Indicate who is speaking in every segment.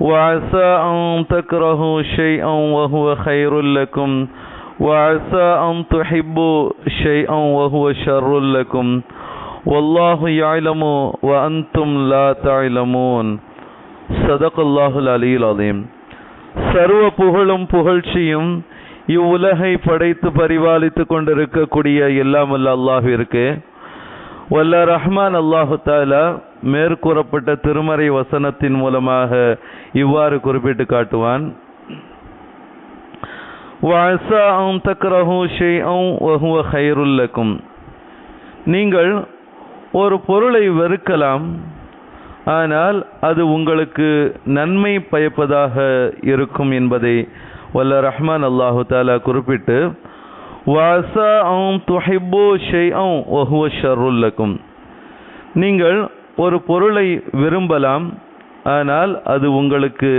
Speaker 1: وعسى أن تكرهوا شيئا وهو خير لكم وعسى أن تحبوا شيئا وهو شر لكم والله يعلم وأنتم لا تعلمون صدق الله العلي العظيم சர்வ புகழும் புகழ்ச்சியும் இவ்வுலகை படைத்து பரிபாலித்து கொண்டிருக்கக்கூடிய எல்லாம் வல்ல அல்லாஹிற்கு வல்ல ரஹ்மான் அல்லாஹு தாலா மேற்கூறப்பட்ட திருமறை வசனத்தின் மூலமாக இவ்வாறு குறிப்பிட்டு காட்டுவான். வாசா அம் தக்ரஹூ ஷே அம் ஹைருல்லக்கும் நீங்கள் ஒரு பொருளை வெறுக்கலாம் ஆனால் அது உங்களுக்கு நன்மை பயப்பதாக இருக்கும் என்பதை வல்ல ரஹ்மான் அல்லாஹு தாலா குறிப்பிட்டு வாசா அம் ஷெய்அம் ஒஹுவ ஷர்ருல்லக்கும் நீங்கள் ஒரு பொருளை விரும்பலாம் ஆனால் அது உங்களுக்கு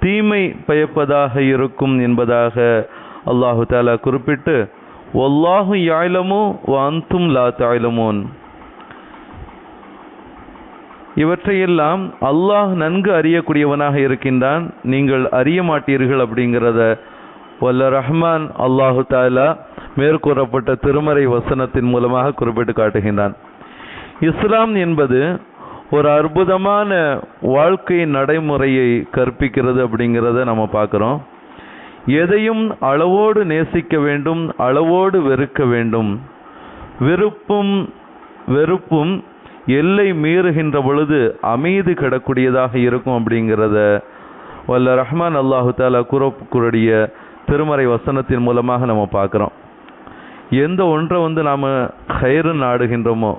Speaker 1: தீமை பயப்பதாக இருக்கும் என்பதாக அல்லாஹு தாலா குறிப்பிட்டு ஒல்லாஹு யாயிலமோ வாந்தும் லா தாய்லமோன் இவற்றையெல்லாம் அல்லாஹ் நன்கு அறியக்கூடியவனாக இருக்கின்றான். நீங்கள் அறிய மாட்டீர்கள் அப்படிங்கிறத வல்ல ரஹ்மான் அல்லாஹு தாலா மேற்கூறப்பட்ட திருமறை வசனத்தின் மூலமாக குறிப்பிட்டு காட்டுகின்றான். இஸ்லாம் என்பது ஒரு அற்புதமான வாழ்க்கை நடைமுறையை கற்பிக்கிறது அப்படிங்கிறத நம்ம பார்க்குறோம். எதையும் அளவோடு நேசிக்க வேண்டும் அளவோடு வெறுக்க வேண்டும். வெறுப்பும் வெறுப்பும் எல்லை மீறுகின்ற பொழுது அமைதி கிடக்கூடியதாக இருக்கும் அப்படிங்கிறத வல்ல ரஹ்மான் அல்லாஹு தாலா கூறக்கூடிய திருமறை வசனத்தின் மூலமாக நம்ம பார்க்குறோம். எந்த ஒன்றை வந்து நாம் ஹயரு நாடுகின்றோமோ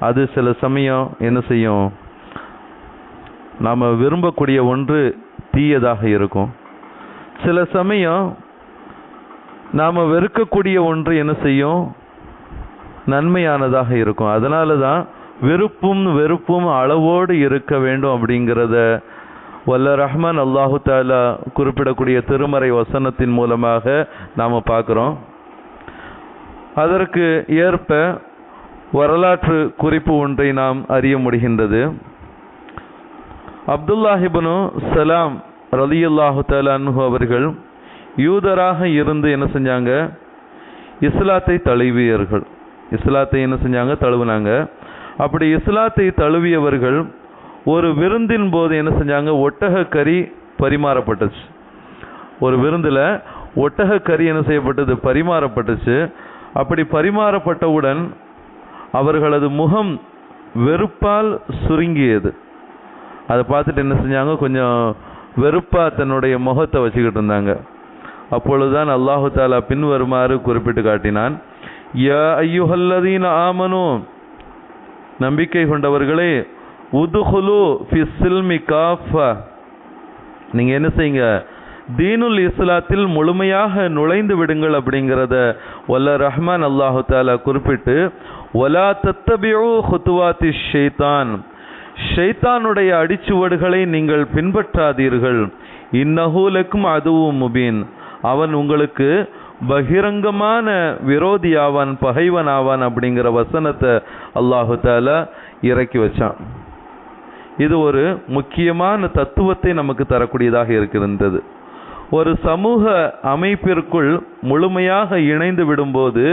Speaker 1: அது சில சமயம் என்ன செய்யும்? நாம் விரும்பக்கூடிய ஒன்று தீயதாக இருக்கும். சில சமயம் நாம் வெறுக்கக்கூடிய ஒன்று என்ன செய்யும்? நன்மையானதாக இருக்கும். அதனால தான் வெறுப்பும் வெறுப்பும் அளவோடு இருக்க வேண்டும் அப்படிங்கிறத வல்ல ரஹ்மான் அல்லாஹு தாலா குறிப்பிடக்கூடிய திருமறை வசனத்தின் மூலமாக நாம் பார்க்குறோம். அதற்கு ஏற்ப வரலாற்று குறிப்பு ஒன்றை நாம் அறிய முடிகின்றது. அப்துல்லாஹிபனு சலாம் ரலியுல்லாஹு தலான்ஹு அவர்கள் யூதராக இருந்து என்ன செஞ்சாங்க? இஸ்லாத்தை தழுவியர்கள் இஸ்லாத்தை என்ன செஞ்சாங்க? தழுவினாங்க. அப்படி இஸ்லாத்தை தழுவியவர்கள் ஒரு விருந்தின் போது என்ன செஞ்சாங்க? ஒட்டக கறி பரிமாறப்பட்டுச்சு. ஒரு விருந்தில் ஒட்டக கறி என்ன செய்யப்பட்டது? பரிமாறப்பட்டுச்சு. அப்படி பரிமாறப்பட்டவுடன் அவர்களது முகம் வெறுப்பால் சுருங்கியது. அதை பார்த்துட்டு என்ன செஞ்சாங்க? கொஞ்சம் வெறுப்பாக தன்னுடைய முகத்தை வச்சுக்கிட்டு இருந்தாங்க. அப்பொழுதுதான் அல்லாஹு தாலா பின்வருமாறு குறிப்பிட்டு காட்டினான். யா ஐயுஹல்லதீன் ஆமனு. நம்பிக்கை கொண்டவர்களே உதுஹுலு ஃபி சில்மி காஃபா. நீங்கள் என்ன செய்யுங்க? தீனுல் இஸ்லாத்தில் முழுமையாக நுழைந்து விடுங்கள் அப்படிங்கிறத வல்ல ரஹ்மான் அல்லாஹு தாலா குறிப்பிட்டு ஒலா தத்தபியோ ஹுத்துவாத்தி ஷெய்தான் ஷெய்தானுடைய அடிச்சுவடுகளை நீங்கள் பின்பற்றாதீர்கள். இன்னஹூலக்கும் அதுவும் முபீன். அவன் உங்களுக்கு பகிரங்கமான விரோதியாவான் பகைவன் ஆவான் அப்படிங்கிற வசனத்தை அல்லாஹு தாலா இறக்கி வச்சான். இது ஒரு முக்கியமான தத்துவத்தை நமக்கு தரக்கூடியதாக இருக்கின்றது. ஒரு சமூக அமைப்பிற்குள் முழுமையாக இணைந்து விடும்போது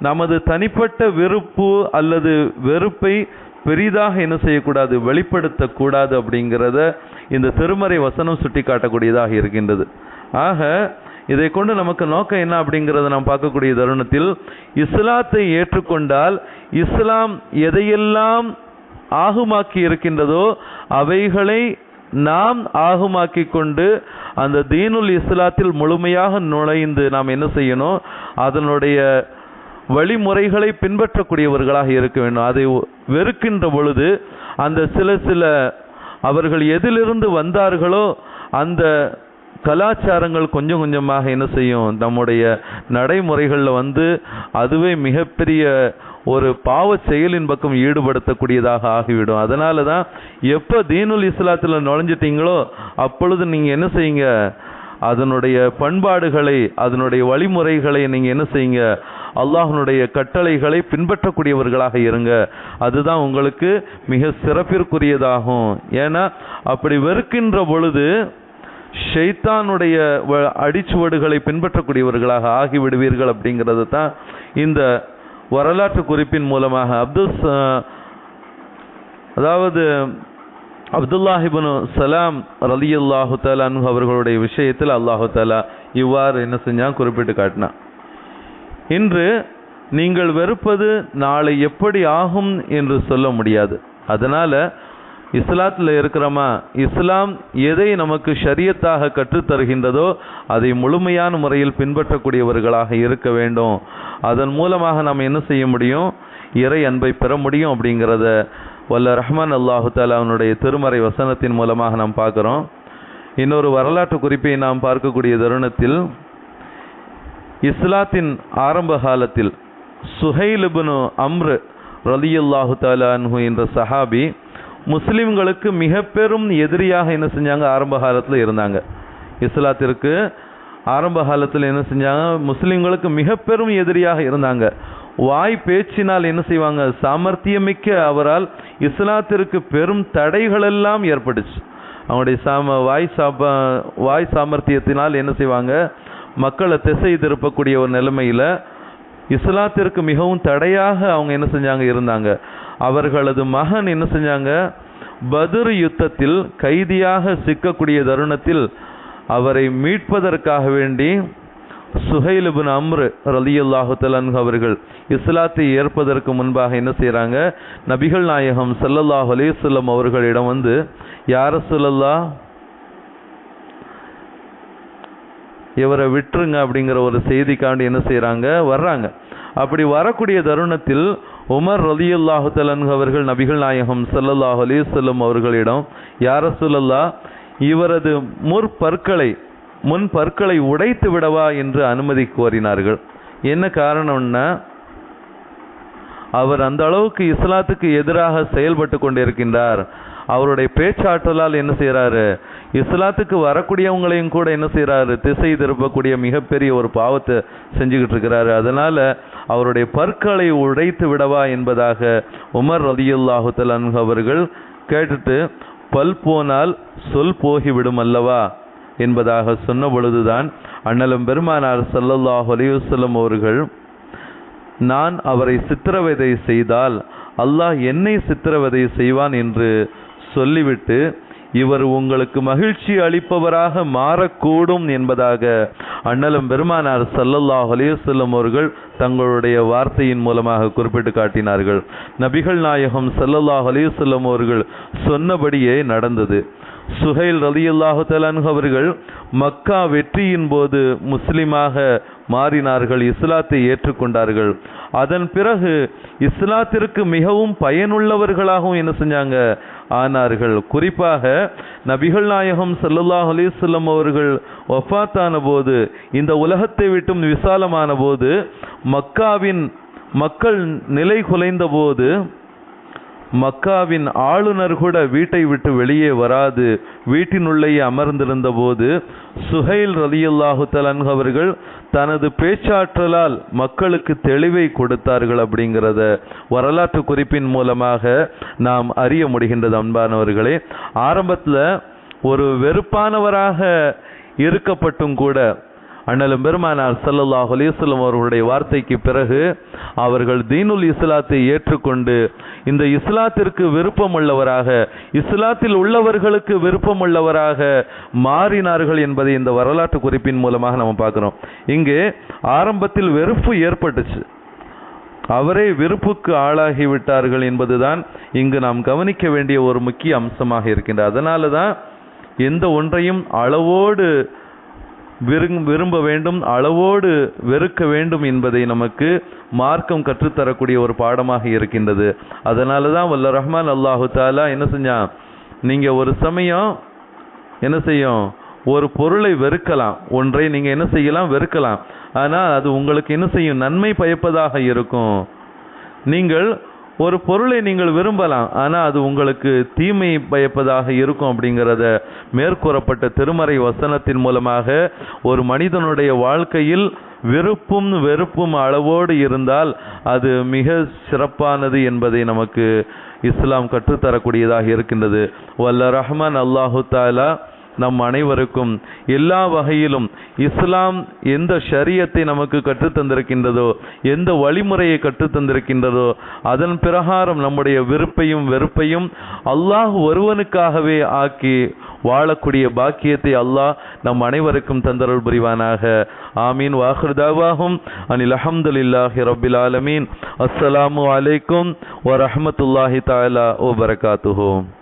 Speaker 1: நமது தனிப்பட்ட விருப்பு அல்லது வெறுப்பை பெரிதாக என்ன செய்யக்கூடாது வெளிப்படுத்தக்கூடாது அப்படிங்கிறத இந்த திருமறை வசனம் சுட்டி காட்டக்கூடியதாக இருக்கின்றது. ஆக இதை கொண்டு நமக்கு நோக்கம் என்ன அப்படிங்கிறத நாம் பார்க்கக்கூடிய தருணத்தில் இஸ்லாத்தை ஏற்றுக்கொண்டால் இஸ்லாம் எதையெல்லாம் ஆகுமாக்கி இருக்கின்றதோ அவைகளை நாம் ஆகுமாக்கி கொண்டு அந்த தீனுல் இஸ்லாத்தில் முழுமையாக நுழைந்து நாம் என்ன செய்யணும்? அதனுடைய வழிமுறைகளை பின்பற்றக்கூடியவர்களாக இருக்க வேண்டும். அதை வெறுக்கின்ற பொழுது அந்த சில சில அவர்கள் எதிலிருந்து வந்தார்களோ அந்த கலாச்சாரங்கள் கொஞ்சம் கொஞ்சமாக என்ன செய்யும்? நம்முடைய நடைமுறைகளில் வந்து அதுவே மிகப்பெரிய ஒரு பாவ செயலின் பக்கம் ஈடுபடுத்தக்கூடியதாக ஆகிவிடும். அதனால தான் எப்போ தீனுல் இஸ்லாத்தில் நுழைஞ்சிட்டீங்களோ அப்பொழுது நீங்கள் என்ன செய்யுங்க? அதனுடைய பண்பாடுகளை அதனுடைய வழிமுறைகளை நீங்கள் என்ன செய்யுங்க? அல்லாஹனுடைய கட்டளைகளை பின்பற்றக்கூடியவர்களாக இருங்க. அதுதான் உங்களுக்கு மிக சிறப்பிற்குரியதாகும். ஏன்னா அப்படி வெறுக்கின்ற பொழுது ஷெய்தானுடைய வ- அடிச்சுவடுகளை பின்பற்றக்கூடியவர்களாக ஆகிவிடுவீர்கள் அப்படிங்கிறது தான் இந்த வரலாற்று குறிப்பின் மூலமாக அப்துல் அதாவது அப்துல்லாஹிபனு சலாம் ரலியல்லாஹு தாலான் அவர்களுடைய விஷயத்தில் அல்லாஹு தாலா இவ்வாறு என்ன செஞ்சான்? குறிப்பிட்டு காட்டினான். இன்று நீங்கள் வெறுப்பது நாளை எப்படி ஆகும் என்று சொல்ல முடியாது. அதனால் இஸ்லாத்தில் இருக்கிறோமா இஸ்லாம் எதை நமக்கு ஷரியத்தாக கற்றுத் தருகின்றதோ அதை முழுமையான முறையில் பின்பற்றக்கூடியவர்களாக இருக்க வேண்டும். அதன் மூலமாக நாம் என்ன செய்ய முடியும்? இறை அன்பை பெற முடியும் அப்படிங்கிறத வல்ல ரஹ்மான் அல்லாஹு தாலாவுடைய திருமறை வசனத்தின் மூலமாக நாம் பார்க்குறோம். இன்னொரு வரலாற்று குறிப்பை நாம் பார்க்கக்கூடிய தருணத்தில் இஸ்லாத்தின் ஆரம்ப காலத்தில் சுஹைல் அம்ரு ரலியுல்லாஹு தாலான்ஹு என்ற சஹாபி முஸ்லீம்களுக்கு மிக பெரும் எதிரியாக என்ன செஞ்சாங்க? ஆரம்ப காலத்தில் இருந்தாங்க. இஸ்லாத்திற்கு ஆரம்ப காலத்தில் என்ன செஞ்சாங்க? முஸ்லீம்களுக்கு மிக பெரும் எதிரியாக இருந்தாங்க. வாய் பேச்சினால் என்ன செய்வாங்க? சாமர்த்தியமிக்க அவரால் இஸ்லாத்திற்கு பெரும் தடைகளெல்லாம் ஏற்பட்டுச்சு. அவங்களுடைய சாம வாய் சாப வாய் சாமர்த்தியத்தினால் என்ன செய்வாங்க? மக்களை திசை திருப்பக்கூடிய ஒரு நிலைமையில் இஸ்லாத்திற்கு மிகவும் தடையாக அவங்க என்ன செஞ்சாங்க இருந்தாங்க. அவர்களது மகன் என்ன செஞ்சாங்க? பதுரு யுத்தத்தில் கைதியாக சிக்கக்கூடிய தருணத்தில் அவரை மீட்பதற்காக வேண்டி சுஹைல் அம்ரு ரலியல்லாஹு தஆலா அவர்கள் இஸ்லாத்தை ஏற்பதற்கு முன்பாக என்ன செய்கிறாங்க நபிகள் நாயகம் சல்லல்லாஹ் அலைஹி அவர்களிடம் வந்து யார சொல்லல்லா இவரை விட்டுருங்க அப்படிங்கிற ஒரு செய்திக்காண்டு என்ன செய்கிறாங்க வர்றாங்க. அப்படி வரக்கூடிய தருணத்தில் உமர் ரலியல்லாஹு தஆலா அவர்கள் நபிகள் நாயகம் சல்லல்லாஹ் அலைஹி அவர்களிடம் யார சொல்லல்லா இவரது முற்பற்களை முன் பற்களை உடைத்து விடவா? என்று அனுமதி கோரினார்கள். என்ன காரணம்னா அவர் அந்த அளவுக்கு இஸ்லாத்துக்கு எதிராக செயல்பட்டு கொண்டிருக்கின்றார். அவருடைய பேச்சாற்றலால் என்ன செய்கிறாரு இஸ்லாத்துக்கு வரக்கூடியவங்களையும் கூட என்ன செய்கிறாரு திசை திருப்பக்கூடிய மிகப்பெரிய ஒரு பாவத்தை செஞ்சுக்கிட்டு இருக்கிறாரு. அதனால் அவருடைய பற்களை உடைத்து விடவா என்பதாக உமர் ரலியல்லாஹு தஆலா அவர்கள் கேட்டுட்டு பல் போனால் சொல் போகிவிடும் அல்லவா? என்பதாக சொன்ன பொழுதுதான் அண்ணலும் பெருமானார் சல்லல்லாஹ் அலைஹி அவர்கள் நான் அவரை சித்திரவதை செய்தால் அல்லாஹ் என்னை சித்திரவதை செய்வான் என்று சொல்லிவிட்டு இவர் உங்களுக்கு மகிழ்ச்சி அளிப்பவராக மாறக்கூடும் என்பதாக அண்ணலும் பெருமானார் சல்லல்லாஹ் அலையுசல்லம் அவர்கள் தங்களுடைய வார்த்தையின் மூலமாக குறிப்பிட்டு காட்டினார்கள். நபிகள் நாயகம் சல்லல்லாஹ் அலையுசல்லம் அவர்கள் சொன்னபடியே நடந்தது. சுஹைல் ரலியுல்லாஹு தஆலா அவர்கள் மக்கா வெற்றியின் போது முஸ்லிமாக மாறினார்கள் இஸ்லாத்தை ஏற்றுக்கொண்டார்கள். அதன் பிறகு இஸ்லாத்திற்கு மிகவும் பயனுள்ளவர்களாகவும் என்ன செஞ்சாங்க? ஆனார்கள். குறிப்பாக நபிகள் நாயகம் சல்லுல்லாஹ் அலிசல்லம் அவர்கள் வஃபாத்தான போது இந்த உலகத்தை விட்டும் விசாலமான போது மக்காவின் மக்கள் நிலை குலைந்த போது மக்காவின் ஆளுநர் கூட வீட்டை விட்டு வெளியே வராது. வீட்டினுள்ளேயே அமர்ந்திருந்த போது சுஹைல் ரலியுல்லாஹு தலன் அவர்கள் தனது பேச்சாற்றலால் மக்களுக்கு தெளிவை கொடுத்தார்கள் அப்படிங்கிறத வரலாற்று குறிப்பின் மூலமாக நாம் அறிய முடிகின்றது அன்பானவர்களே. ஆரம்பத்தில் ஒரு வெறுப்பானவராக இருக்கப்பட்டும் கூட அண்ணலும் பெருமானார் சல்லல்லாஹ் அலிஸ்லம் அவர்களுடைய வார்த்தைக்கு பிறகு அவர்கள் தீனுல் இஸ்லாத்தை ஏற்றுக்கொண்டு இந்த இஸ்லாத்திற்கு விருப்பமுள்ளவராக இஸ்லாத்தில் உள்ளவர்களுக்கு விருப்பமுள்ளவராக மாறினார்கள் என்பதை இந்த வரலாற்று குறிப்பின் மூலமாக நம்ம பார்க்குறோம். இங்கே ஆரம்பத்தில் வெறுப்பு ஏற்பட்டுச்சு. அவரே வெறுப்புக்கு ஆளாகி விட்டார்கள் என்பதுதான் இங்கு நாம் கவனிக்க வேண்டிய ஒரு முக்கிய அம்சமாக இருக்கின்றது அதனால தான் எந்த ஒன்றையும் அளவோடு விரும்ப விரும்ப வேண்டும் அளவோடு வெறுக்க வேண்டும் என்பதை நமக்கு மார்க்கம் கற்றுத்தரக்கூடிய ஒரு பாடமாக இருக்கின்றது. அதனால தான் வல்ல ரஹ்மான் அல்லாஹு தாலா என்ன செஞ்சான்? நீங்கள் ஒரு சமயம் என்ன செய்யும்? ஒரு பொருளை வெறுக்கலாம். ஒன்றை நீங்கள் என்ன செய்யலாம்? வெறுக்கலாம். ஆனால் அது உங்களுக்கு என்ன செய்யும்? நன்மை பயப்பதாக இருக்கும். நீங்கள் ஒரு பொருளை நீங்கள் விரும்பலாம் ஆனால் அது உங்களுக்கு தீமை பயப்பதாக இருக்கும் அப்படிங்கிறத மேற்கூறப்பட்ட திருமறை வசனத்தின் மூலமாக ஒரு மனிதனுடைய வாழ்க்கையில் விருப்பும் வெறுப்பும் அளவோடு இருந்தால் அது மிக சிறப்பானது என்பதை நமக்கு இஸ்லாம் கற்றுத்தரக்கூடியதாக இருக்கின்றது. வல்ல ரஹ்மான் அல்லாஹு தாலா நம் அனைவருக்கும் எல்லா வகையிலும் இஸ்லாம் எந்த ஷரியத்தை நமக்கு கற்றுத்தந்திருக்கின்றதோ எந்த வழிமுறையை கற்றுத்தந்திருக்கின்றதோ அதன் பிரகாரம் நம்முடைய விருப்பையும் வெறுப்பையும் அல்லாஹ் ஒருவனுக்காகவே ஆக்கி வாழக்கூடிய பாக்கியத்தை அல்லாஹ் நம் அனைவருக்கும் தந்தருள் புரிவானாக. ஆமீன். வாஹ்ருதாவாகும் அனில் அஹமதுல்லாஹி ரபில் ஆலமீன். அஸ்ஸலாமு அலைக்கும் வரஹமத்துல்லாஹி தாலா ஓ பரகாத்துஹோம்